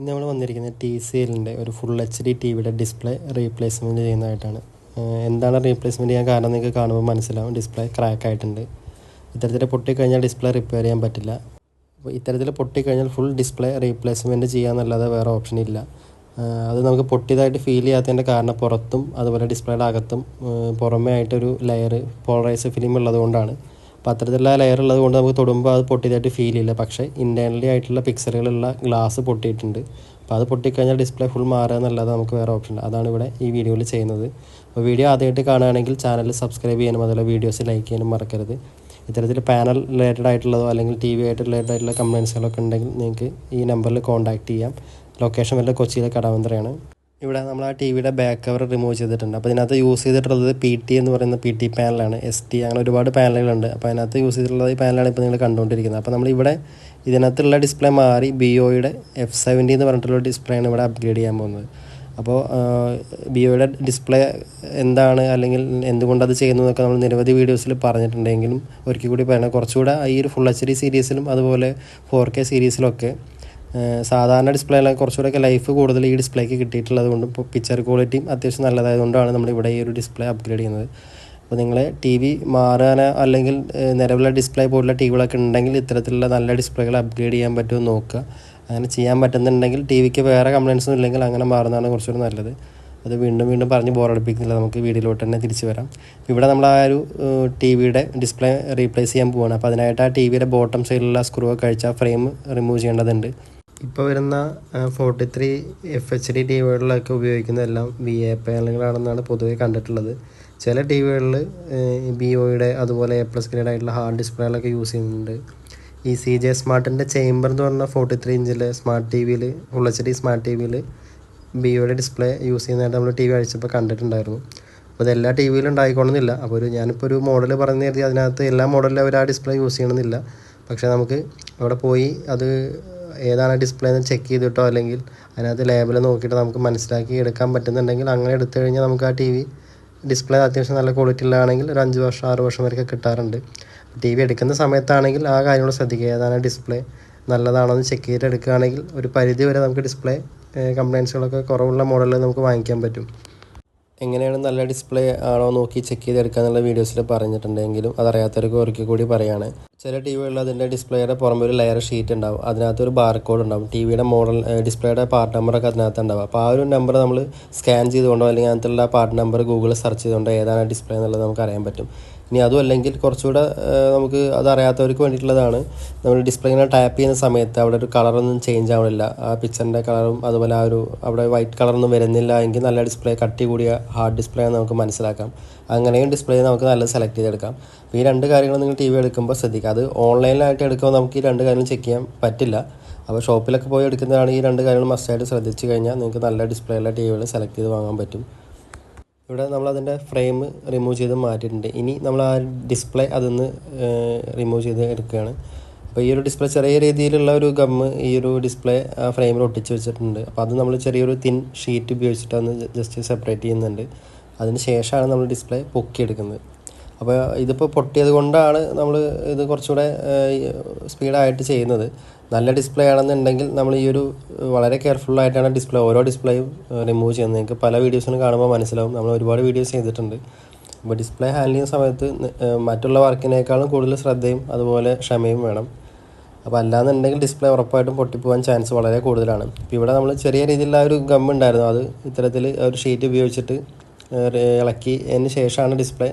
ഇന്ന് നമ്മൾ വന്നിരിക്കുന്നത് ടി സി എല്ലിന്റെ ഒരു ഫുൾ എച്ച് ഡി ടി വിയുടെ ഡിസ്പ്ലേ റീപ്ലേസ്മെന്റ് ചെയ്യുന്നതായിട്ടാണ്. എന്താണ് റീപ്ലേസ്മെന്റ് ചെയ്യാൻ കാരണം നിങ്ങൾക്ക് കാണുമ്പോൾ മനസ്സിലാവും. ഡിസ്പ്ലേ ക്രാക്ക് ആയിട്ടുണ്ട്. ഇത്തരത്തിൽ പൊട്ടിക്കഴിഞ്ഞാൽ ഡിസ്പ്ലേ റിപ്പയർ ചെയ്യാൻ പറ്റില്ല. അപ്പോൾ ഇത്തരത്തിൽ പൊട്ടിക്കഴിഞ്ഞാൽ ഫുൾ ഡിസ്പ്ലേ റീപ്ലേസ്മെന്റ് ചെയ്യാന്നല്ലാതെ വേറെ ഓപ്ഷൻ ഇല്ല. അത് നമുക്ക് പൊട്ടിയതായിട്ട് ഫീൽ ചെയ്യാത്തതിന്റെ കാരണം പുറത്തും അതുപോലെ ഡിസ്പ്ലേയുടെ അകത്തും പുറമേ ആയിട്ടൊരു ലെയർ പോളറൈസ് ഫിലിം ഉള്ളത് കൊണ്ടാണ് അപ്പോൾ അത്തരത്തിലുള്ള ലെയർ ഉള്ളത് കൊണ്ട് നമുക്ക് തൊടുമ്പോൾ അത് പൊട്ടിയതായിട്ട് ഫീൽ ചെയ്യില്ല പക്ഷേ ഇന്റേർണലി ആയിട്ടുള്ള പിക്സലുകളുള്ള ഗ്ലാസ് പൊട്ടിയിട്ടുണ്ട്. അപ്പോൾ അത് പൊട്ടിക്കഴിഞ്ഞാൽ ഡിസ്പ്ലേ ഫുൾ മാറുക എന്നല്ലാതെ നമുക്ക് വേറെ ഓപ്ഷൻ ഇല്ല. അതാണ് ഇവിടെ ഈ വീഡിയോയിൽ ചെയ്യുന്നത്. അപ്പോൾ വീഡിയോ ആദ്യമായിട്ട് കാണുകയാണെങ്കിൽ ചാനൽ സബ്സ്ക്രൈബ് ചെയ്യാനും അതുപോലെ വീഡിയോസ് ലൈക്ക് ചെയ്യാനും മറക്കരുത്. ഇത്തരത്തിൽ പാനൽ റിലേറ്റഡ് ആയിട്ടുള്ളതോ അല്ലെങ്കിൽ ടി വി ആയിട്ട് റിലേറ്റഡ് ആയിട്ടുള്ള കംപ്ലയിൻസുകളൊക്കെ ഉണ്ടെങ്കിൽ നിങ്ങൾക്ക് ഈ നമ്പറിൽ കോൺടാക്ട് ചെയ്യാം. ലൊക്കേഷൻ വല്ല കൊച്ചിയിലെ കടവന്ത്രയാണ്. ഇവിടെ നമ്മൾ ആ ടി വിയുടെ ബാക്ക് കവർ റിമൂവ് ചെയ്തിട്ടുണ്ട്. അപ്പോൾ ഇതിനകത്ത് യൂസ് ചെയ്തിട്ടുള്ളത് പി ടി എന്ന് പറയുന്ന പി ടി പാനലാണ് എസ് ടി അങ്ങനെ ഒരുപാട് പാനലുകളുണ്ട് അപ്പോൾ അതിനകത്ത് യൂസ് ചെയ്തിട്ടുള്ളത് ഈ പാനലാണ് ഇപ്പോൾ നിങ്ങൾ കണ്ടുകൊണ്ടിരിക്കുന്നത്. അപ്പോൾ നമ്മളിവിടെ ഇതിനകത്തുള്ള ഡിസ്പ്ലേ മാറി ബി ഒയുടെ എഫ് സെവന്റി എന്ന് പറഞ്ഞിട്ടുള്ള ഡിസ്പ്ലേ ആണ് ഇവിടെ അപ്ഗ്രേഡ് ചെയ്യാൻ പോകുന്നത്. അപ്പോൾ ബി ഒയുടെ ഡിസ്പ്ലേ എന്താണ് അല്ലെങ്കിൽ എന്തുകൊണ്ടത് ചെയ്യുന്നു എന്നൊക്കെ നമ്മൾ നിരവധി വീഡിയോസിൽ പറഞ്ഞിട്ടുണ്ടെങ്കിലും ഒരിക്കൽ കൂടി പറയണം കുറച്ചുകൂടെ ഈ ഒരു ഫുൾ എച്ച് ഡി സീരീസിലും അതുപോലെ ഫോർ കെ സീരീസിലൊക്കെ സാധാരണ ഡിസ്പ്ലേയിലൊക്കെ കുറച്ചുകൂടെയൊക്കെ ലൈഫ് കൂടുതൽ ഈ ഡിസ്പ്ലേക്ക് കിട്ടിയിട്ടുള്ളത് കൊണ്ടും ഇപ്പോൾ പിക്ചർ ക്വാളിറ്റിയും അത്യാവശ്യം നല്ലതായതുകൊണ്ടാണ് നമ്മൾ ഇവിടെ ഈ ഒരു ഡിസ്പ്ലേ അപ്ഗ്രേഡ് ചെയ്യുന്നത്. അപ്പോൾ നിങ്ങൾ ടി വി മാറാനോ അല്ലെങ്കിൽ നിലവിലെ ഡിസ്പ്ലേ പോലുള്ള ടി വികളൊക്കെ ഉണ്ടെങ്കിൽ ഇത്തരത്തിലുള്ള നല്ല ഡിസ്പ്ലേകൾ അപ്ഗ്രേഡ് ചെയ്യാൻ പറ്റുമോ നോക്കുക. അങ്ങനെ ചെയ്യാൻ പറ്റുന്നുണ്ടെങ്കിൽ ടി വിക്ക് വേറെ കംപ്ലയിൻസും ഇല്ലെങ്കിൽ അങ്ങനെ മാറുന്നതാണ് കുറച്ചുകൂടി നല്ലത്. അത് വീണ്ടും വീണ്ടും പറഞ്ഞ് ബോറടിപ്പിക്കുന്നില്ല നമുക്ക് വീഡിയോയിലോട്ട് തന്നെ തിരിച്ചു വരാം. ഇവിടെ നമ്മൾ ആ ഒരു ടി വിയുടെ ഡിസ്പ്ലേ റീപ്ലേസ് ചെയ്യാൻ പോവുകയാണ് അപ്പോൾ അതിനായിട്ട് ആ ടി വിയുടെ ബോട്ടം സൈഡിലുള്ള സ്ക്രൂ ഒക്കെ കഴിച്ച ഫ്രെയിം റിമൂവ് ചെയ്യേണ്ടതുണ്ട്. ഇപ്പോൾ വരുന്ന forty three F H D T വികളിലൊക്കെ ഉപയോഗിക്കുന്നതെല്ലാം വി എ പാനലുകളാണെന്നാണ് പൊതുവേ കണ്ടിട്ടുള്ളത്. ചില ടി വികളിൽ ബി ഒയുടെ അതുപോലെ എ പ്ലസ് ഗ്രേഡ് ആയിട്ടുള്ള ഹാർഡ് ഡിസ്പ്ലേകളൊക്കെ യൂസ് ചെയ്യുന്നുണ്ട്. ഈ സി ജെ സ്മാർട്ടിന്റെ ചേംബർ എന്ന് പറഞ്ഞ ഫോർട്ടി ത്രീ ഇഞ്ചിലെ സ്മാർട്ട് ടി വിയിൽ full H D smart T വിയിൽ ബി ഒയുടെ ഡിസ്പ്ലേ യൂസ് ചെയ്യുന്നതായിട്ട് നമ്മൾ ടി വി അഴിച്ചപ്പോൾ കണ്ടിട്ടുണ്ടായിരുന്നു. അപ്പോൾ ഇത് എല്ലാ ടി വിയിലും ഉണ്ടായിക്കോണമെന്നില്ല അപ്പോൾ ഒരു ഞാനിപ്പോൾ ഒരു മോഡൽ പറഞ്ഞു കരുതി അതിനകത്ത് എല്ലാ മോഡലിലും അവർ ആ ഡിസ്പ്ലേ യൂസ് ചെയ്യണമെന്നില്ല. പക്ഷേ നമുക്ക് അവിടെ പോയി അത് ഏതാണ് ഡിസ്പ്ലേ എന്ന് ചെക്ക് ചെയ്തിട്ടോ അല്ലെങ്കിൽ അതിനകത്ത് ലേബൽ നോക്കിയിട്ട് നമുക്ക് മനസ്സിലാക്കി എടുക്കാൻ പറ്റുന്നുണ്ടെങ്കിൽ അങ്ങനെ എടുത്തു കഴിഞ്ഞാൽ നമുക്ക് ആ ടി വി ഡിസ്പ്ലേ അത്യാവശ്യം നല്ല ക്വാളിറ്റി ഉള്ളതാണെങ്കിൽ ഒരു അഞ്ച് വർഷം ആറ് വർഷം വരെയൊക്കെ കിട്ടാറുണ്ട്. ടി വി എടുക്കുന്ന സമയത്താണെങ്കിൽ ആ കാര്യങ്ങൾ ശ്രദ്ധിക്കുക. ഏതാണ് ഡിസ്പ്ലേ നല്ലതാണോ എന്ന് ചെക്ക് ചെയ്തിട്ട് എടുക്കുകയാണെങ്കിൽ ഒരു പരിധി വരെ നമുക്ക് ഡിസ്പ്ലേ കംപ്ലയിൻസുകളൊക്കെ കുറവുള്ള മോഡലിൽ നമുക്ക് വാങ്ങിക്കാൻ പറ്റും. എങ്ങനെയാണ് നല്ല ഡിസ്പ്ലേ ആണോ നോക്കി ചെക്ക് ചെയ്തെടുക്കുക എന്നുള്ള വീഡിയോസിൽ പറഞ്ഞിട്ടുണ്ടെങ്കിലും അതറിയാത്തവർക്ക് ഒരിക്കൽ കൂടി പറയാണ്. ചില ടി വികളിൽ അതിന്റെ ഡിസ്പ്ലേയുടെ പുറമെ ഒരു ലെയർ ഷീറ്റ് ഉണ്ടാവും. അതിനകത്ത് ഒരു ബാർകോഡ് ഉണ്ടാവും. ടി വിയുടെ മോഡൽ ഡിസ്പ്ലേയുടെ പാർട്ട് നമ്പറൊക്കെ അതിനകത്ത് ഉണ്ടാവും. അപ്പോൾ ആ ഒരു നമ്പർ നമ്മൾ സ്കാൻ ചെയ്തുകൊണ്ടോ അല്ലെങ്കിൽ അതിനകത്തുള്ള പാർട്ട് നമ്പർ ഗൂഗിളിൽ സെർച്ച് ചെയ്തുകൊണ്ടോ ഏതാണ് ഡിസ്പ്ലേ എന്നുള്ളത് നമുക്ക് അറിയാൻ പറ്റും. ഇനി അതും അല്ലെങ്കിൽ കുറച്ചുകൂടെ നമുക്ക് അത് അറിയാത്തവർക്ക് വേണ്ടിയിട്ടുള്ളതാണ്. നമ്മൾ ഡിസ്പ്ലേ ഇങ്ങനെ ടാപ്പ് ചെയ്യുന്ന സമയത്ത് അവിടെ ഒരു കളറൊന്നും ചേഞ്ച് ആവണില്ല. ആ പിക്ചറിന്റെ കളറും അതുപോലെ ആ ഒരു അവിടെ വൈറ്റ് കളറൊന്നും വരുന്നില്ല എങ്കിൽ നല്ല ഡിസ്പ്ലേ കട്ടി കൂടിയ ഹാർഡ് ഡിസ്പ്ലേ നമുക്ക് മനസ്സിലാക്കാം. അങ്ങനെയും ഡിസ്പ്ലേ നമുക്ക് നല്ല സെലക്ട് ചെയ്തെടുക്കാം. ഈ രണ്ട് കാര്യങ്ങൾ നിങ്ങൾ ടി വി എടുക്കുമ്പോൾ ശ്രദ്ധിക്കുക. അത് ഓൺലൈനിലായിട്ട് എടുക്കുമ്പോൾ നമുക്ക് ഈ രണ്ട് കാര്യങ്ങളും ചെക്ക് ചെയ്യാൻ പറ്റില്ല. അപ്പോൾ ഷോപ്പിലൊക്കെ പോയി എടുക്കുന്നതാണ് ഈ രണ്ട് കാര്യങ്ങൾ മസ്റ്റായിട്ട് ശ്രദ്ധിച്ചു കഴിഞ്ഞാൽ നിങ്ങൾക്ക് നല്ല ഡിസ്പ്ലേ ഉള്ള ടി വികൾ സെലക്ട് ചെയ്ത് വാങ്ങാൻ പറ്റും. ഇവിടെ നമ്മൾ അതിന്റെ ഫ്രെയിം റിമൂവ് ചെയ്ത് മാറ്റിയിട്ടുണ്ട്. ഇനി നമ്മൾ ആ ഡിസ്പ്ലേ അതൊന്ന് റിമൂവ് ചെയ്ത് എടുക്കുകയാണ്. അപ്പോൾ ഈ ഒരു ഡിസ്പ്ലേ ചെറിയ രീതിയിലുള്ള ഒരു ഗമ്മ് ഈ ഒരു ഡിസ്പ്ലേ ആ ഫ്രെയിമിൽ ഒട്ടിച്ച് വെച്ചിട്ടുണ്ട്. അപ്പോൾ അത് നമ്മൾ ചെറിയൊരു തിൻ ഷീറ്റ് ഉപയോഗിച്ചിട്ട് ഒന്ന് ജസ്റ്റ് സെപ്പറേറ്റ് ചെയ്യുന്നുണ്ട്. അതിന് ശേഷമാണ് നമ്മൾ ഡിസ്പ്ലേ പൊക്കിയെടുക്കുന്നത്. അപ്പോൾ ഇതിപ്പോൾ പൊട്ടിയത് കൊണ്ടാണ് നമ്മൾ ഇത് കുറച്ചുകൂടെ സ്പീഡായിട്ട് ചെയ്യുന്നത്. നല്ല ഡിസ്പ്ലേ ആണെന്നുണ്ടെങ്കിൽ നമ്മൾ ഈ ഒരു വളരെ കെയർഫുള്ളായിട്ടാണ് ഡിസ്പ്ലേ ഓരോ ഡിസ്പ്ലേയും റിമൂവ് ചെയ്യുന്നത്. നിങ്ങൾക്ക് പല വീഡിയോസിനും കാണുമ്പോൾ മനസ്സിലാവും. നമ്മൾ ഒരുപാട് വീഡിയോസ് ചെയ്തിട്ടുണ്ട്. അപ്പോൾ ഡിസ്പ്ലേ ഹാൻഡിൽ ചെയ്യുന്ന സമയത്ത് മറ്റുള്ള വർക്കിനേക്കാളും കൂടുതൽ ശ്രദ്ധയും അതുപോലെ ക്ഷമയും വേണം. അപ്പോൾ അല്ലാന്നുണ്ടെങ്കിൽ ഡിസ്പ്ലേ ഉറപ്പായിട്ടും പൊട്ടിപ്പോകാൻ ചാൻസ് വളരെ കൂടുതലാണ്. ഇപ്പോൾ ഇവിടെ നമ്മൾ ചെറിയ രീതിയിലുള്ള ഒരു ഗം ഉണ്ടായിരുന്നു. അത് ഇത്തരത്തിൽ ഒരു ഷീറ്റ് ഉപയോഗിച്ചിട്ട് ഇളക്കി അതിന് ശേഷമാണ് ഡിസ്പ്ലേ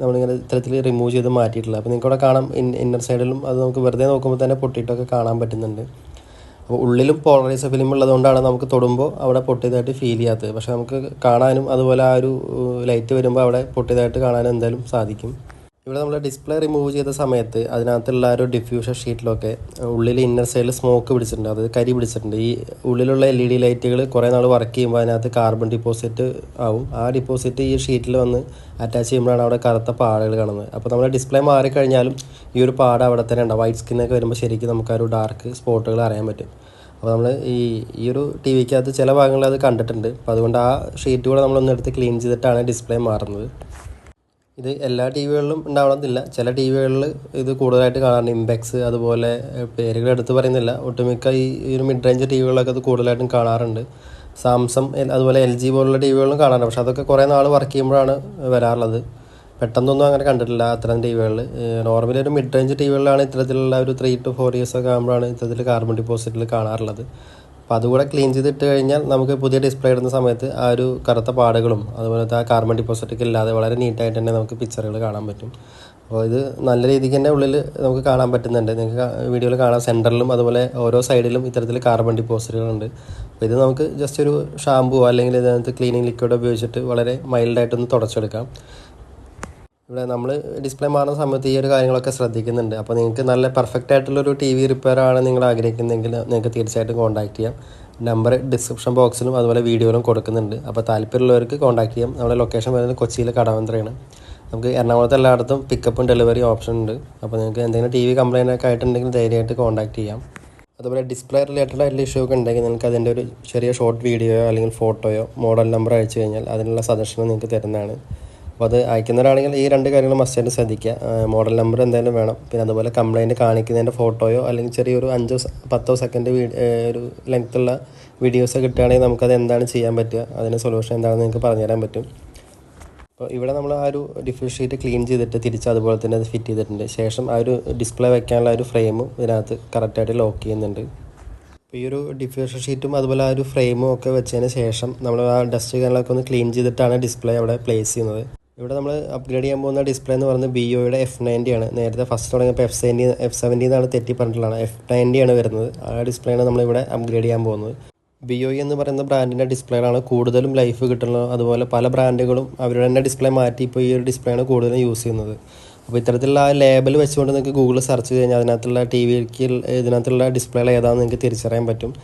നമ്മളിങ്ങനെ ഇത്തരത്തിൽ റിമൂവ് ചെയ്ത് മാറ്റിയിട്ടുള്ളത്. അപ്പോൾ നിങ്ങൾക്ക് ഇവിടെ കാണാം ഇന്നർ സൈഡിലും അത് നമുക്ക് വെറുതെ നോക്കുമ്പോൾ തന്നെ പൊട്ടിയിട്ടൊക്കെ കാണാൻ പറ്റുന്നുണ്ട്. അപ്പോൾ ഉള്ളിലും പോളറൈസ് ഫിലിം ഉള്ളതുകൊണ്ടാണ് നമുക്ക് തൊടുമ്പോൾ അവിടെ പൊട്ടിയതായിട്ട് ഫീൽ ചെയ്യാത്തത്. പക്ഷേ നമുക്ക് കാണാനും അതുപോലെ ആ ഒരു ലൈറ്റ് വരുമ്പോൾ അവിടെ പൊട്ടിയതായിട്ട് കാണാനും എന്തായാലും സാധിക്കും. ഇവിടെ നമ്മൾ ഡിസ്പ്ലേ റിമൂവ് ചെയ്ത സമയത്ത് അതിനകത്തുള്ള ഒരു ഡിഫ്യൂഷൻ ഷീറ്റിലൊക്കെ ഉള്ളിൽ ഇന്നർ സൈഡിൽ സ്മോക്ക് പിടിച്ചിട്ടുണ്ട്. അതായത് കരി പിടിച്ചിട്ടുണ്ട്. ഈ ഉള്ളിലുള്ള എൽ ഇ ഡി ലൈറ്റുകൾ കുറേ നാൾ വർക്ക് ചെയ്യുമ്പോൾ അതിനകത്ത് കാർബൺ ഡിപ്പോസിറ്റ് ആവും. ആ ഡിപ്പോസിറ്റ് ഈ ഷീറ്റിൽ വന്ന് അറ്റാച്ച് ചെയ്യുമ്പോഴാണ് അവിടെ കറുത്ത പാടുകൾ കാണുന്നത്. അപ്പോൾ നമ്മൾ ഡിസ്പ്ലേ മാറിക്കഴിഞ്ഞാലും ഈ ഒരു പാട് അവിടെ തന്നെ ഉണ്ടാവും. വൈറ്റ് സ്കിന്നൊക്കെ വരുമ്പോൾ ശരിക്കും നമുക്ക് ആ ഒരു ഡാർക്ക് സ്പോട്ടുകൾ അറിയാൻ പറ്റും. അപ്പോൾ നമ്മൾ ഈ ഈ ഒരു ടി വിക്കകത്ത് ചില ഭാഗങ്ങളിൽ അത് കണ്ടിട്ടുണ്ട്. അപ്പോൾ അതുകൊണ്ട് ആ ഷീറ്റ് കൂടെ നമ്മളൊന്നെടുത്ത് ക്ലീൻ ചെയ്തിട്ടാണ് ഡിസ്പ്ലേ മാറുന്നത്. ഇത് എല്ലാ ടി വികളിലും ഉണ്ടാവണമെന്നില്ല ചില ടി വികളിൽ ഇത് കൂടുതലായിട്ട് കാണാറുണ്ട്. ഇമ്പെക്സ് അതുപോലെ പേരുകൾ എടുത്ത് പറയുന്നില്ല. ഒട്ടുമിക്ക ഈ ഒരു മിഡ് റേഞ്ച് ടി വികളിലൊക്കെ അത് കൂടുതലായിട്ടും കാണാറുണ്ട്. സാംസങ് അതുപോലെ എൽ ജി പോലുള്ള ടി വികളിലും കാണാറുണ്ട്. പക്ഷെ അതൊക്കെ കുറേ നാൾ വർക്ക് ചെയ്യുമ്പോഴാണ് വരാറുള്ളത്. പെട്ടെന്നൊന്നും അങ്ങനെ കണ്ടിട്ടില്ല അത്തരം ടി വികളിൽ നോർമലി ഒരു മിഡ് റേഞ്ച് ടി വികളിലാണ് ഇത്തരത്തിലുള്ള ഒരു ത്രീ ടു ഫോർ ഇയേഴ്സ് ഒക്കെ ആകുമ്പോഴാണ് ഇത്തരത്തിൽ കാർബൺ ഡിപ്പോസിറ്റിൽ കാണാറുള്ളത്. അപ്പോൾ അതുകൂടെ ക്ലീൻ ചെയ്തിട്ട് കഴിഞ്ഞാൽ നമുക്ക് പുതിയ ഡിസ്പ്ലേ ഇടുന്ന സമയത്ത് ആ ഒരു കറുത്ത പാടുകളും അതുപോലത്തെ ആ കാർബൺ ഡിപ്പോസിറ്റൊക്കെ ഇല്ലാതെ വളരെ നീറ്റായിട്ട് തന്നെ നമുക്ക് പിക്ചറുകൾ കാണാൻ പറ്റും. അപ്പോൾ ഇത് നല്ല രീതിക്ക് തന്നെ ഉള്ളിൽ നമുക്ക് കാണാൻ പറ്റുന്നുണ്ട്. നിങ്ങൾക്ക് വീഡിയോയിൽ കാണാം. സെന്ററിലും അതുപോലെ ഓരോ സൈഡിലും ഇത്തരത്തിൽ കാർബൺ ഡിപ്പോസിറ്റുകളുണ്ട് അപ്പോൾ ഇത് നമുക്ക് ജസ്റ്റ് ഒരു ഷാമ്പുവോ അല്ലെങ്കിൽ ഇതിനകത്ത് ക്ലീനിങ് ലിക്വിഡ് ഉപയോഗിച്ചിട്ട് വളരെ മൈൽഡായിട്ടൊന്ന് തുടച്ചെടുക്കാം. ഇവിടെ നമ്മൾ ഡിസ്പ്ലേ മാറുന്ന സമയത്ത് ഈ ഒരു കാര്യങ്ങളൊക്കെ ശ്രദ്ധിക്കുന്നുണ്ട്. അപ്പോൾ നിങ്ങൾക്ക് നല്ല പെർഫെക്റ്റ് ആയിട്ടുള്ളൊരു ടി വി റിപ്പയർ ആണ് നിങ്ങൾ ആഗ്രഹിക്കുന്നതെങ്കിൽ നിങ്ങൾക്ക് തീർച്ചയായിട്ടും കോൺടാക്ട് ചെയ്യാം. നമ്പർ ഡിസ്ക്രിപ്ഷൻ ബോക്സിലും അതുപോലെ വീഡിയോയിലും കൊടുക്കുന്നുണ്ട്. അപ്പോൾ താല്പര്യമുള്ളവർക്ക് കോൺടാക്ട് ചെയ്യാം. നമ്മുടെ ലൊക്കേഷൻ വരുന്നത് കൊച്ചിയിലെ കടവന്ത്രയാണ്. നമുക്ക് എറണാകുളത്ത് എല്ലായിടത്തും പിക്കപ്പും ഡെലിവറി ഓപ്ഷൻ ഉണ്ട്. അപ്പോൾ നിങ്ങൾക്ക് എന്തെങ്കിലും ടി വി കംപ്ലൈന്റ് ഒക്കെ ആയിട്ടുണ്ടെങ്കിൽ ധൈര്യമായിട്ട് കോൺടാക്ട് ചെയ്യാം. അതുപോലെ ഡിസ്പ്ലേ റിലേറ്റഡ് ആയിട്ടുള്ള ഇഷ്യൂ ഒക്കെ ഉണ്ടെങ്കിൽ നിങ്ങൾക്ക് അതിന്റെ ഒരു ചെറിയ ഷോർട്ട് വീഡിയോയോ അല്ലെങ്കിൽ ഫോട്ടോയോ മോഡൽ നമ്പർ അയച്ചു കഴിഞ്ഞാൽ അതിനുള്ള സജഷൻ നിങ്ങൾക്ക് തരുന്നതാണ്. അപ്പോൾ അത് അയക്കുന്നവരാണെങ്കിൽ ഈ രണ്ട് കാര്യങ്ങൾ മസ്റ്റായിട്ട് ശ്രദ്ധിക്കുക. മോഡൽ നമ്പർ എന്തായാലും വേണം. പിന്നെ അതുപോലെ കംപ്ലൈന്റ് കാണിക്കുന്നതിന്റെ ഫോട്ടോയോ അല്ലെങ്കിൽ ചെറിയൊരു അഞ്ചോ പത്തോ സെക്കൻഡ് ഒരു ലെങ്ത്തുള്ള വീഡിയോസ് കിട്ടുകയാണെങ്കിൽ നമുക്കത് എന്താണ് ചെയ്യാൻ പറ്റുക? അതിന് സൊല്യൂഷൻ എന്താണെന്ന് നിങ്ങൾക്ക് പറഞ്ഞുതരാൻ പറ്റും. അപ്പോൾ ഇവിടെ നമ്മൾ ആ ഒരു ഡിഫ്യൂസ് ഷീറ്റ് ക്ലീൻ ചെയ്തിട്ട് തിരിച്ച് അതുപോലെ തന്നെ അത് ഫിറ്റ് ചെയ്തിട്ടുണ്ട്. ശേഷം ആ ഒരു ഡിസ്പ്ലേ വെക്കാനുള്ള ഒരു ഫ്രെയിമും ഇതിനകത്ത് കറക്റ്റായിട്ട് ലോക്ക് ചെയ്യുന്നുണ്ട്. ഈ ഒരു ഡിഫ്യൂഷൻ ഷീറ്റും അതുപോലെ ആ ഒരു ഫ്രെയിമും ഒക്കെ വെച്ചതിന് ശേഷം നമ്മൾ ആ ഡസ്റ്റ് കാര്യങ്ങളൊക്കെ ഒന്ന് ക്ലീൻ ചെയ്തിട്ടാണ് ഡിസ്പ്ലേ അവിടെ പ്ലേസ് ചെയ്യുന്നത്. ഇവിടെ നമ്മൾ അപ്ഗ്രേഡ് ചെയ്യാൻ പോകുന്ന ഡിസ്പ്ലേ എന്ന് പറയുന്നത് ബി ഒയുടെ എഫ് നയന്റി ആണ്. നേരത്തെ ഫസ്റ്റ് തുടങ്ങിയപ്പോൾ എഫ് സെവന്റി എഫ് സെവന്റി എന്നാണ് തെറ്റി പറഞ്ഞിട്ടുള്ളതാണ് എഫ് നയന്റി ആണ് വരുന്നത്. ആ ഡിസ്പ്ലേയാണ് നമ്മളിവിടെ അപ്ഗ്രേഡ് ചെയ്യാൻ പോകുന്നത്. ബി ഒ എന്ന് പറയുന്ന ബ്രാൻഡിന്റെ ഡിസ്പ്ലേകളാണ് കൂടുതലും ലൈഫ് കിട്ടുന്നത്. അതുപോലെ പല ബ്രാൻഡുകളും അവരുടെ തന്നെ ഡിസ്പ്ലേ മാറ്റി ഇപ്പോൾ ഈ ഒരു ഡിസ്പ്ലേ ആണ് കൂടുതലും യൂസ് ചെയ്യുന്നത്. അപ്പോൾ ഇത്തരത്തിലുള്ള ആ ലേബൽ വെച്ചുകൊണ്ട് നിങ്ങൾക്ക് ഗൂഗിളിൽ സെർച്ച് ചെയ്ത് കഴിഞ്ഞാൽ അതിനകത്തുള്ള ടി വിക്ക് ഇതിനകത്തുള്ള ഡിസ്പ്ലേകൾ ഏതാണെന്ന് നിങ്ങൾക്ക് തിരിച്ചറിയാൻ പറ്റും.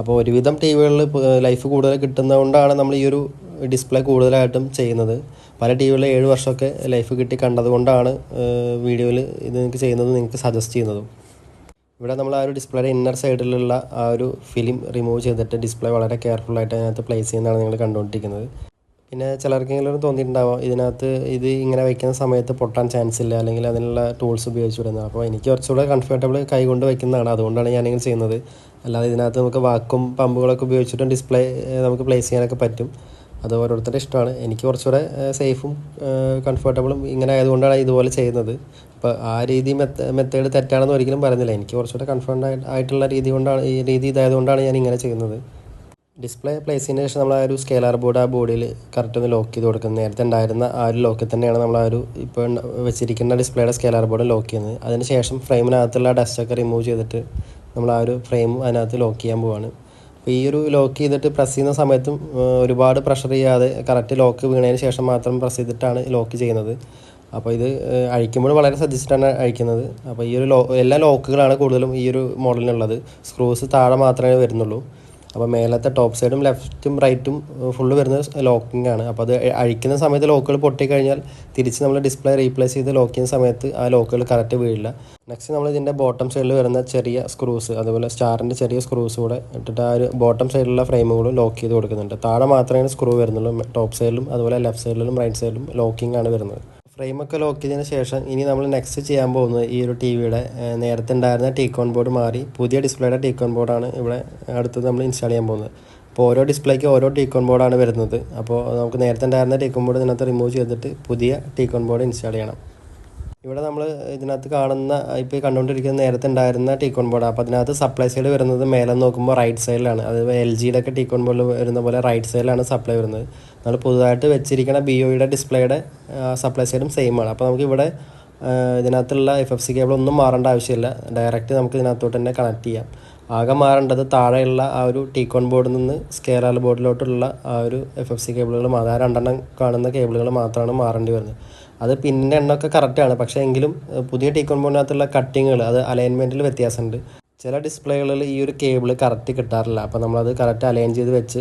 അപ്പോൾ ഒരുവിധം ടി വികളിൽ ലൈഫ് കൂടുതൽ കിട്ടുന്നതുകൊണ്ടാണ് നമ്മൾ ഈ ഒരു ഡിസ്പ്ലേ കൂടുതലായിട്ടും ചെയ്യുന്നത്. പല ടി വികളിൽ ഏഴ് വർഷമൊക്കെ ലൈഫ് കിട്ടി കണ്ടതുകൊണ്ടാണ് വീഡിയോയിൽ ഇത് നിങ്ങൾക്ക് ചെയ്യുന്നത് നിങ്ങൾക്ക് സജസ്റ്റ് ചെയ്യുന്നതും. ഇവിടെ നമ്മൾ ആ ഒരു ഡിസ്പ്ലേയുടെ ഇന്നർ സൈഡിലുള്ള ആ ഒരു ഫിലിം റിമൂവ് ചെയ്തിട്ട് ഡിസ്പ്ലേ വളരെ കെയർഫുൾ ആയിട്ട് അതിനകത്ത് പ്ലേസ് ചെയ്യുന്നതാണ് നിങ്ങൾ കണ്ടുകൊണ്ടിരിക്കുന്നത് പിന്നെ ചിലർക്കെങ്കിലും തോന്നിയിട്ടുണ്ടാവാം ഇതിനകത്ത് ഇത് ഇങ്ങനെ വയ്ക്കുന്ന സമയത്ത് പൊട്ടാൻ ചാൻസ് ഇല്ല അല്ലെങ്കിൽ അതിനുള്ള ടൂൾസ് ഉപയോഗിച്ച് വിടുന്നത് അപ്പോൾ എനിക്ക് കുറച്ചുകൂടെ കംഫർട്ടബിൾ കൈ കൊണ്ട് വയ്ക്കുന്നതാണ് അതുകൊണ്ടാണ് ഞാനിങ്ങനെ ചെയ്യുന്നത്. അല്ലാതെ ഇതിനകത്ത് നമുക്ക് വാക്കും പമ്പുകളൊക്കെ ഉപയോഗിച്ചിട്ടും ഡിസ്പ്ലേ നമുക്ക് പ്ലേസ് ചെയ്യാനൊക്കെ പറ്റും. അത് ഓരോരുത്തരുടെ ഇഷ്ടമാണ്. എനിക്ക് കുറച്ചുകൂടെ സേഫും കംഫർട്ടബിളും ഇങ്ങനെ ആയതുകൊണ്ടാണ് ഇതുപോലെ ചെയ്യുന്നത്. അപ്പോൾ ആ രീതി മെത്ത മെത്തേഡ് തെറ്റാണെന്ന് ഒരിക്കലും പറഞ്ഞില്ല എനിക്ക് കുറച്ചുകൂടെ കംഫർട്ട് ആയിട്ടുള്ള രീതി കൊണ്ടാണ് ഈ രീതി ഇതായതുകൊണ്ടാണ് ഞാൻ ഇങ്ങനെ ചെയ്യുന്നത്. ഡിസ്പ്ലേ പ്ലേസിന് ശേഷം നമ്മൾ ആ ഒരു സ്കെയിലർ ബോർഡ് ആ ബോർഡിൽ കറക്റ്റ് ഒന്ന് ലോക്ക് ചെയ്ത് കൊടുക്കുന്നത്. നേരത്തെ ഉണ്ടായിരുന്ന ആ ഒരു ലോക്കിൽ തന്നെയാണ് നമ്മൾ ആ ഒരു ഇപ്പോൾ വെച്ചിരിക്കുന്ന ഡിസ്പ്ലേയുടെ സ്കെയിലർ ബോർഡ് ലോക്ക് ചെയ്യുന്നത്. അതിന് ശേഷം ഫ്രെയിമിനകത്തുള്ള ഡസ്റ്റൊക്കെ റിമൂവ് ചെയ്തിട്ട് നമ്മൾ ആ ഒരു ഫ്രെയിം അതിനകത്ത് ലോക്ക് ചെയ്യാൻ പോവാണ്. അപ്പോൾ ഈ ഒരു ലോക്ക് ചെയ്തിട്ട് പ്രസ് ചെയ്യുന്ന സമയത്തും ഒരുപാട് പ്രഷർ ചെയ്യാതെ കറക്റ്റ് ലോക്ക് വീണതിന് ശേഷം മാത്രം പ്രസ് ചെയ്തിട്ടാണ് ലോക്ക് ചെയ്യുന്നത്. അപ്പോൾ ഇത് അഴിക്കുമ്പോൾ വളരെ ശ്രദ്ധിച്ചിട്ടാണ് അഴിക്കുന്നത്. അപ്പോൾ ഈ ഒരു ലോ എല്ലാ ലോക്കുകളാണ് കൂടുതലും ഈ ഒരു മോഡലിനുള്ളത് സ്ക്രൂസ് താഴെ മാത്രമേ വരുന്നുള്ളൂ. അപ്പോൾ മേലത്തെ ടോപ്പ് സൈഡും ലെഫ്റ്റും റൈറ്റും ഫുള്ള് വരുന്നത് ലോക്കിംഗ് ആണ്. അപ്പോൾ അത് അഴിക്കുന്ന സമയത്ത് ലോക്കുകൾ പൊട്ടിക്കഴിഞ്ഞാൽ തിരിച്ച് നമ്മൾ ഡിസ്പ്ലേ റീപ്ലേസ് ചെയ്ത് ലോക്ക് ചെയ്യുന്ന സമയത്ത് ആ ലോക്കുകൾ കറക്റ്റ് വീഴില്ല. നെക്സ്റ്റ് നമ്മൾ ഇതിന്റെ ബോട്ടം സൈഡിൽ വരുന്ന ചെറിയ സ്ക്രൂസ് അതുപോലെ സ്റ്റാറിന്റെ ചെറിയ സ്ക്രൂസ് കൂടെ ഇട്ടിട്ട് ആ ഒരു ബോട്ടം സൈഡിലുള്ള ഫ്രെയിമുകളും ലോക്ക് ചെയ്ത് കൊടുക്കുന്നുണ്ട്. താഴെ മാത്രമേ സ്ക്രൂ വരുന്നുള്ളൂ. ടോപ്പ് സൈഡിലും അതുപോലെ ലെഫ്റ്റ് സൈഡിലും റൈറ്റ് സൈഡിലും ലോക്കിംഗ് ആണ് വരുന്നത്. ഫ്രെയിമൊക്കെ ലോക്ക് ചെയ്തതിന് ശേഷം ഇനി നമ്മൾ നെക്സ്റ്റ് ചെയ്യാൻ പോകുന്നത് ഈ ഒരു ടി വിയുടെ നേരത്തെ ഉണ്ടായിരുന്ന ടീക്കോൺ ബോർഡ് മാറി പുതിയ ഡിസ്പ്ലേയുടെ ടീക്കോൺ ബോർഡാണ് ഇവിടെ അടുത്തത് നമ്മൾ ഇൻസ്റ്റാൾ ചെയ്യാൻ പോകുന്നത്. അപ്പോൾ ഓരോ ഡിസ്പ്ലേക്ക് ഓരോ ടീക്കോൺ ബോർഡാണ് വരുന്നത്. അപ്പോൾ നമുക്ക് നേരത്തെ ഉണ്ടായിരുന്ന ടീക്കോൺ ബോർഡ് ഇതിനകത്ത് റിമൂവ് ചെയ്തിട്ട് പുതിയ ടീക്കോൺ ബോർഡ് ഇൻസ്റ്റാൾ ചെയ്യണം. ഇവിടെ നമ്മൾ ഇതിനകത്ത് കാണുന്ന ഇപ്പോൾ കണ്ടുകൊണ്ടിരിക്കുന്ന നേരത്തെ ഉണ്ടായിരുന്ന ടീക്കോൺ ബോർഡ് അപ്പോൾ അതിനകത്ത് സപ്ലൈ സൈഡ് വരുന്നത് മേലെ നോക്കുമ്പോൾ റൈറ്റ് സൈഡിലാണ് അത് എൽ ജിയുടെ ഒക്കെ ടീക്കോൺ ബോർഡിൽ വരുന്ന പോലെ റൈറ്റ് സൈഡിലാണ് സപ്ലൈ വരുന്നത്. നമ്മൾ പുതുതായിട്ട് വെച്ചിരിക്കുന്ന ബി ഒയുടെ ഡിസ്പ്ലേയുടെ സപ്ലൈ സൈഡും സെയിം ആണ്. അപ്പോൾ നമുക്ക് ഇവിടെ ഇതിനകത്തുള്ള എഫ് എഫ് സി കേബിൾ ഒന്നും മാറേണ്ട ആവശ്യമില്ല. ഡയറക്റ്റ് നമുക്ക് ഇതിനകത്തോട്ട് തന്നെ കണക്ട് ചെയ്യാം. ആകെ മാറേണ്ടത് താഴെയുള്ള ആ ഒരു ടീക്കോൺ ബോർഡിൽ നിന്ന് സ്കേറാൽ ബോർഡിലോട്ടുള്ള ആ ഒരു എഫ് എഫ് സി കേബിളുകൾ മാത്രം രണ്ടെണ്ണം കാണുന്ന കേബിളുകൾ മാത്രമാണ് മാറേണ്ടി വരുന്നത്. അത് പിന്നിന്റെ എണ്ണമൊക്കെ കറക്റ്റാണ് പക്ഷേ എങ്കിലും പുതിയ ടീക്കോൺ ബോർഡിനകത്തുള്ള കട്ടിങ്ങുകൾ അത് അലൈൻമെന്റിൽ വ്യത്യാസമുണ്ട്. ചില ഡിസ്പ്ലേകളിൽ ഈ ഒരു കേബിൾ കറക്റ്റ് കിട്ടാറില്ല. അപ്പോൾ നമ്മളത് കറക്റ്റ് അലൈൻ ചെയ്ത് വെച്ച്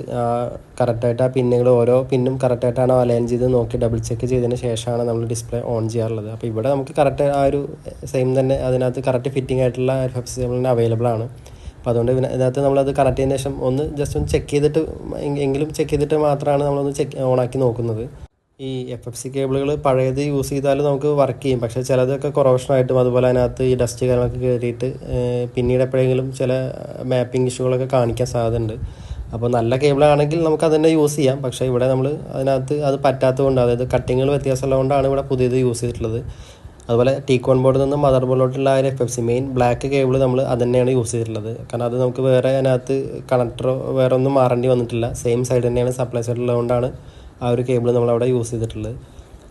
കറക്റ്റായിട്ട് ആ പിന്നുകൾ ഓരോ പിന്നും കറക്റ്റായിട്ടാണോ അലൈൻ ചെയ്ത് നോക്കി ഡബിൾ ചെക്ക് ചെയ്തതിന് ശേഷമാണ് നമ്മൾ ഡിസ്പ്ലേ ഓൺ ചെയ്യാറുള്ളത്. അപ്പോൾ ഇവിടെ നമുക്ക് കറക്റ്റ് ആ ഒരു സെയിം തന്നെ അതിനകത്ത് കറക്റ്റ് ഫിറ്റിംഗ് ആയിട്ടുള്ള ഒരു സി അവൈലബിൾ ആണ്. അപ്പോൾ അതുകൊണ്ട് പിന്നെ ഇതിനകത്ത് നമ്മളത് കറക്റ്റ് ചെയ്തതിന് ശേഷം ഒന്ന് ജസ്റ്റ് ഒന്ന് ചെക്ക് ചെയ്തിട്ട് എങ്കിലും ചെക്ക് ചെയ്തിട്ട് മാത്രമാണ് നമ്മളൊന്ന് ചെക്ക് ഓണാക്കി നോക്കുന്നത്. ഈ എഫ് എഫ് സി കേബിളുകൾ പഴയത് യൂസ് ചെയ്താലും നമുക്ക് വർക്ക് ചെയ്യും. പക്ഷേ ചിലതൊക്കെ കൊറോഷനായിട്ടും അതുപോലെ അതിനകത്ത് ഈ ഡസ്റ്റ് കാര്യങ്ങളൊക്കെ കയറിയിട്ട് പിന്നീട് എപ്പോഴെങ്കിലും ചില മാപ്പിംഗ് ഇഷ്യൂകളൊക്കെ കാണിക്കാൻ സാധ്യതയുണ്ട്. അപ്പോൾ നല്ല കേബിളാണെങ്കിൽ നമുക്ക് അത് യൂസ് ചെയ്യാം. പക്ഷേ ഇവിടെ നമ്മൾ അതിനകത്ത് അത് പറ്റാത്തതുകൊണ്ട് അതായത് കട്ടിങ്ങുകൾ വ്യത്യാസമുള്ളതുകൊണ്ടാണ് ഇവിടെ പുതിയത് യൂസ് ചെയ്തിട്ടുള്ളത്. അതുപോലെ ടീക്കോൺ ബോർഡിൽ നിന്നും മദർ ബോർഡിലോട്ടുള്ള ആ ഒരു F F C main black cable നമ്മൾ അത് തന്നെയാണ് യൂസ് ചെയ്തിട്ടുള്ളത്. കാരണം അത് നമുക്ക് വേറെ അതിനകത്ത് കണക്ടറോ വേറെ ഒന്നും മാറേണ്ടി വന്നിട്ടില്ല. സെയിം സൈഡ് തന്നെയാണ് സപ്ലൈ സൈഡ് ഉള്ളതുകൊണ്ടാണ് ആ ഒരു കേബിൾ നമ്മളവിടെ യൂസ് ചെയ്തിട്ടുള്ളത്.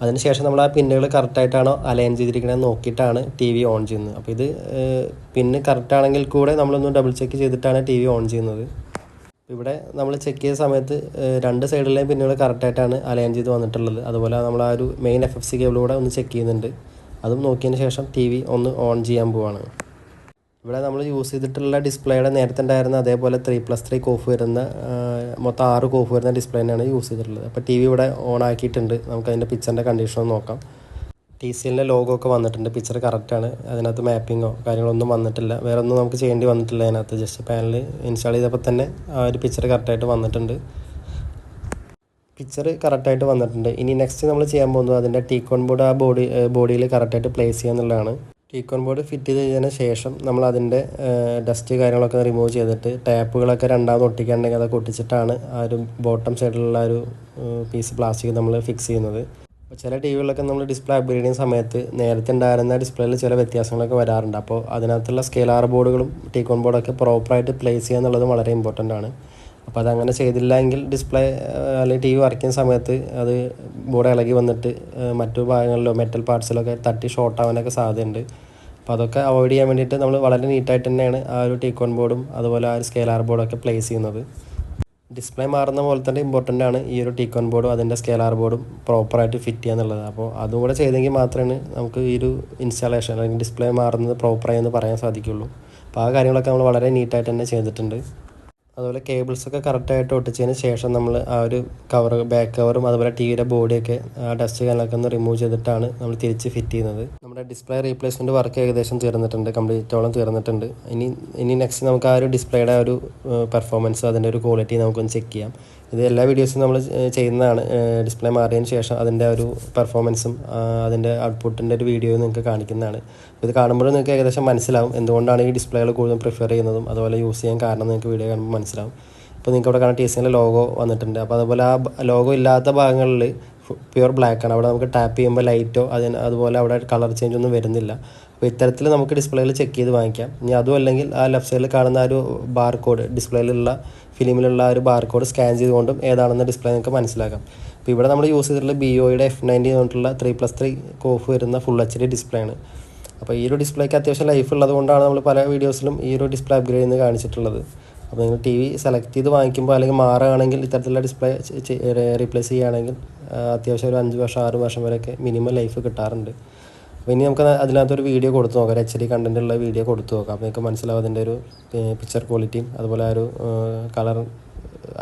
അതിനുശേഷം നമ്മൾ ആ പിന്നുകൾ കറക്റ്റായിട്ടാണോ അലൈൻ ചെയ്തിരിക്കണമെന്ന് നോക്കിയിട്ടാണ് ടി വി ഓൺ ചെയ്യുന്നത്. അപ്പോൾ ഇത് പിന്ന് കറക്റ്റാണെങ്കിൽ കൂടെ നമ്മളൊന്ന് ഡബിൾ ചെക്ക് ചെയ്തിട്ടാണ് ടി വി ഓൺ ചെയ്യുന്നത്. ഇവിടെ നമ്മൾ ചെക്ക് ചെയ്ത സമയത്ത് രണ്ട് സൈഡിലെയും പിന്നുകൾ കറക്റ്റായിട്ടാണ് അലൈൻ ചെയ്ത് വന്നിട്ടുള്ളത്. അതുപോലെ നമ്മൾ ആ ഒരു main F F C cable കൂടെ ഒന്ന് ചെക്ക് ചെയ്യുന്നുണ്ട്. അതും നോക്കിയതിന് ശേഷം ടി വി ഒന്ന് ഓൺ ചെയ്യാൻ പോവാണ്. ഇവിടെ നമ്മൾ യൂസ് ചെയ്തിട്ടുള്ള ഡിസ്പ്ലേയുടെ നേരത്തെ ഉണ്ടായിരുന്ന അതേപോലെ ത്രീ പ്ലസ് ത്രീ കോഫ് വരുന്ന മൊത്തം ആറ് കോഫ് വരുന്ന ഡിസ്പ്ലേ തന്നെയാണ് യൂസ് ചെയ്തിട്ടുള്ളത്. അപ്പോൾ ടി വി ഇവിടെ ഓൺ ആക്കിയിട്ടുണ്ട്. നമുക്ക് അതിന്റെ പിക്ചറിന്റെ കണ്ടീഷൻ നോക്കാം. ടി സി എല്ലിന്റെ ലോഗോ ഒക്കെ വന്നിട്ടുണ്ട്. പിക്ചർ കറക്റ്റാണ് അതിനകത്ത് മാപ്പിങ്ങോ കാര്യങ്ങളൊന്നും വന്നിട്ടില്ല. വേറെ ഒന്നും നമുക്ക് ചെയ്യേണ്ടി വന്നിട്ടില്ല അതിനകത്ത്. ജസ്റ്റ് പാനൽ ഇൻസ്റ്റാൾ ചെയ്തപ്പോൾ തന്നെ ആ ഒരു പിക്ചർ കറക്റ്റായിട്ട് വന്നിട്ടുണ്ട്. പിക്ചർ കറക്റ്റായിട്ട് വന്നിട്ടുണ്ട്. ഇനി നെക്സ്റ്റ് നമ്മൾ ചെയ്യാൻ പോകുന്നത് അതിന്റെ ടീക്കോൺ ബോർഡ് ആ ബോഡി ബോഡിയിൽ കറക്റ്റായിട്ട് പ്ലേസ് ചെയ്യുക എന്നുള്ളതാണ്. ടീക്കോൺ ബോർഡ് ഫിറ്റ് ചെയ്തതിന് ശേഷം നമ്മൾ അതിന്റെ ഡസ്റ്റ് കാര്യങ്ങളൊക്കെ റിമൂവ് ചെയ്തിട്ട് ടാപ്പുകളൊക്കെ രണ്ടാമത് ഒട്ടിക്കാണ്ടെങ്കിൽ അതൊക്കെ ഒട്ടിച്ചിട്ടാണ് ആ ഒരു ബോട്ടം സൈഡിലുള്ള ഒരു പീസ് പ്ലാസ്റ്റിക് നമ്മൾ ഫിക്സ് ചെയ്യുന്നത്. അപ്പോൾ ചില ടി വികളിലൊക്കെ നമ്മൾ ഡിസ്പ്ലേ അപ്ഗ്രേഡ് ചെയ്യുന്ന സമയത്ത് നേരത്തെ ഉണ്ടായിരുന്ന ഡിസ്പ്ലേയിൽ ചില വ്യത്യാസങ്ങളൊക്കെ വരാറുണ്ട്. അപ്പോൾ അതിനകത്തുള്ള സ്കെയിലാർ ബോർഡുകളും ടീക്കോൺ ബോർഡൊക്കെ പ്രോപ്പറായിട്ട് പ്ലേസ് ചെയ്യുക എന്നുള്ളത് വളരെ ഇമ്പോർട്ടന്റ് ആണ്. അപ്പോൾ അതങ്ങനെ ചെയ്തില്ല എങ്കിൽ ഡിസ്പ്ലേ അല്ലെങ്കിൽ ടി വി വരയ്ക്കുന്ന സമയത്ത് അത് ബോർഡ് ഇളകി വന്നിട്ട് മറ്റു ഭാഗങ്ങളിലോ മെറ്റൽ പാർട്സിലൊക്കെ തട്ടി ഷോർട്ട് ആവാനൊക്കെ സാധ്യതയുണ്ട്. അപ്പോൾ അതൊക്കെ അവോയ്ഡ് ചെയ്യാൻ വേണ്ടിയിട്ട് നമ്മൾ വളരെ നീറ്റായിട്ട് തന്നെയാണ് ആ ഒരു ടീക്കോൺ ബോർഡും അതുപോലെ ആ ഒരു സ്കെയിലാർ ബോർഡൊക്കെ പ്ലേസ് ചെയ്യുന്നത്. ഡിസ്പ്ലേ മാറുന്ന പോലെ തന്നെ ഇമ്പോർട്ടന്റ് ആണ് ഈ ഒരു ടീക്കോൺ ബോർഡും അതിന്റെ സ്കെയിലാർ ബോർഡും പ്രോപ്പറായിട്ട് ഫിറ്റ് ചെയ്യുക എന്നുള്ളത്. അപ്പോൾ അതും കൂടെ ചെയ്തെങ്കിൽ മാത്രമാണ് നമുക്ക് ഈ ഒരു ഇൻസ്റ്റാളേഷൻ അല്ലെങ്കിൽ ഡിസ്പ്ലേ മാറുന്നത് പ്രോപ്പറായി എന്ന് പറയാൻ സാധിക്കുള്ളൂ അപ്പോൾ ആ കാര്യങ്ങളൊക്കെ നമ്മൾ വളരെ നീറ്റായിട്ട് തന്നെ ചെയ്തിട്ടുണ്ട്. അതുപോലെ കേബിൾസ് ഒക്കെ കറക്റ്റായിട്ട് ഒട്ടിച്ചതിന് ശേഷം നമ്മൾ ആ ഒരു കവർ ബാക്ക് കവറും അതുപോലെ ടി വിയുടെ ബോഡിയൊക്കെ ആ ഡസ്റ്റ് കാര്യങ്ങളൊക്കെ ഒന്ന് റിമൂവ് ചെയ്തിട്ടാണ് നമ്മൾ തിരിച്ച് ഫിറ്റ് ചെയ്യുന്നത്. നമ്മുടെ ഡിസ്പ്ലേ റീപ്ലേസ്മെന്റ് വർക്ക് ഏകദേശം തീർന്നിട്ടുണ്ട് കംപ്ലീറ്റോളം തീർന്നിട്ടുണ്ട്. ഇനി ഇനി നെക്സ്റ്റ് നമുക്ക് ആ ഒരു ഡിസ്പ്ലേയുടെ ഒരു പെർഫോമൻസ് അതിന്റെ ഒരു ക്വാളിറ്റി നമുക്കൊന്ന് ചെക്ക് ചെയ്യാം. ഇത് എല്ലാ വീഡിയോസും നമ്മൾ ചെയ്യുന്നതാണ്. ഡിസ്പ്ലേ മാറിയതിന് ശേഷം അതിന്റെ ഒരു പെർഫോമൻസും അതിന്റെ ഔട്ട്പുട്ടിന്റെ ഒരു വീഡിയോ നിങ്ങൾക്ക് കാണിക്കുന്നതാണ്. അപ്പോൾ ഇത് കാണുമ്പോൾ നിങ്ങൾക്ക് ഏകദേശം മനസ്സിലാവും എന്തുകൊണ്ടാണ് ഈ ഡിസ്പ്ലേകൾ കൂടുതലും പ്രിഫർ ചെയ്യുന്നതും അതുപോലെ യൂസ് ചെയ്യാൻ കാരണം നിങ്ങൾക്ക് വീഡിയോ കാണുമ്പോൾ മനസ്സിലാവും. ഇപ്പോൾ നിങ്ങൾക്ക് അവിടെ കാണാൻ ടി ലോഗോ വന്നിട്ടുണ്ട്. അപ്പോൾ അതുപോലെ ആ ലോഗോ ഇല്ലാത്ത ഭാഗങ്ങളിൽ പ്യുവർ ബ്ലാക്ക് ആണ്. അവിടെ നമുക്ക് ടാപ്പ് ചെയ്യുമ്പോൾ ലൈറ്റോ അതിന് അതുപോലെ അവിടെ കളർ ചേഞ്ച് ഒന്നും വരുന്നില്ല. അപ്പോൾ ഇത്തരത്തിൽ നമുക്ക് ഡിസ്പ്ലേയിൽ ചെക്ക് ചെയ്ത് വാങ്ങിക്കാം. ഇനി അതും അല്ലെങ്കിൽ ആ ലെഫ്റ്റ് സൈഡിൽ കാണുന്ന ആ ഒരു ബാർ കോഡ് ഡിസ്പ്ലേയിലുള്ള ഫിലിമിലുള്ള ആ ഒരു ബാർകോഡ് സ്കാൻ ചെയ്തുകൊണ്ടും ഏതാണെന്ന് ഡിസ്പ്ലേ നിങ്ങൾക്ക് മനസ്സിലാക്കാം. അപ്പോൾ ഇവിടെ നമ്മൾ യൂസ് ചെയ്തിട്ടുള്ള ബി ഒയുടെ എഫ് നയന്റി പറഞ്ഞിട്ടുള്ള ത്രീ പ്ലസ് ത്രീ കോഫ് വരുന്ന ഫുൾ എച്ച് ഡി ഡിസ്പ്ലേ ആണ്. അപ്പോൾ ഈ ഒരു ഡിസ്പ്ലേക്ക് അത്യാവശ്യം ലൈഫ് ഉള്ളത് കൊണ്ടാണ് നമ്മൾ പല വീഡിയോസിലും ഈ ഒരു ഡിസ്പ്ലേ അപ്ഗ്രേഡ് ചെയ്യുന്നത് കാണിച്ചിട്ടുള്ളത്. അപ്പോൾ നിങ്ങൾ ടി വി സെലക്ട് ചെയ്ത് വാങ്ങിക്കുമ്പോൾ അല്ലെങ്കിൽ മാറുകയാണെങ്കിൽ ഇത്തരത്തിലുള്ള ഡിസ്പ്ലേ റീപ്ലേസ് ചെയ്യുകയാണെങ്കിൽ അത്യാവശ്യം ഒരു അഞ്ച് വർഷം ആറ് വർഷം വരെയൊക്കെ മിനിമം ലൈഫ് കിട്ടാറുണ്ട്. അപ്പോൾ ഇനി നമുക്ക് അതിനകത്തൊരു വീഡിയോ കൊടുത്തു നോക്കാം. ഒരു എച്ച് ഡി കണ്ടന്റുള്ള വീഡിയോ കൊടുത്തു നോക്കാം. അപ്പോൾ നിങ്ങൾക്ക് മനസ്സിലാവും അതിന്റെ ഒരു പിക്ചർ ക്വാളിറ്റിയും അതുപോലെ ആ ഒരു കളർ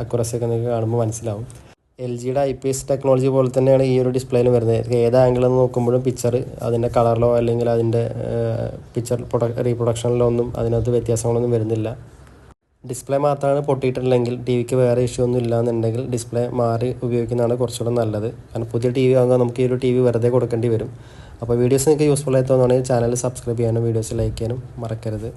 അക്യുറസി ഒക്കെ നിങ്ങൾക്ക് കാണുമ്പോൾ മനസ്സിലാവും. എൽ ജിയുടെ ഐ പി എസ് ടെക്നോളജി പോലെ തന്നെയാണ് ഈ ഒരു ഡിസ്പ്ലേയിലും വരുന്നത്. ഏത് ആംഗിളിൽ നിന്ന് നോക്കുമ്പോഴും പിക്ചർ അതിന്റെ കളറിലോ അല്ലെങ്കിൽ അതിന്റെ പിക്ചർ പ്രൊഡക് റീപ്രൊഡക്ഷനിലോ ഒന്നും അതിനകത്ത് വ്യത്യാസങ്ങളൊന്നും വരുന്നില്ല. ഡിസ്പ്ലേ മാത്രമാണ് പൊട്ടിയിട്ടില്ലെങ്കിൽ ടി വിക്ക് വേറെ ഇഷ്യൂ ഒന്നും ഇല്ലാന്നുണ്ടെങ്കിൽ ഡിസ്പ്ലേ മാറി ഉപയോഗിക്കുന്നതാണ് കുറച്ചുകൂടെ നല്ലത്. കാരണം പുതിയ ടി വി ആകുമ്പോൾ നമുക്ക് ഈ ഒരു ടി വി വെറുതെ കൊടുക്കേണ്ടി വരും. അപ്പോൾ വീഡിയോസ് നിങ്ങൾക്ക് യൂസ്ഫുൾ ആയി തോന്നുകയാണെങ്കിൽ ചാനൽ സബ്സ്ക്രൈബ് ചെയ്യാനും വീഡിയോസ് ലൈക്ക് ചെയ്യാനും മറക്കരുത്.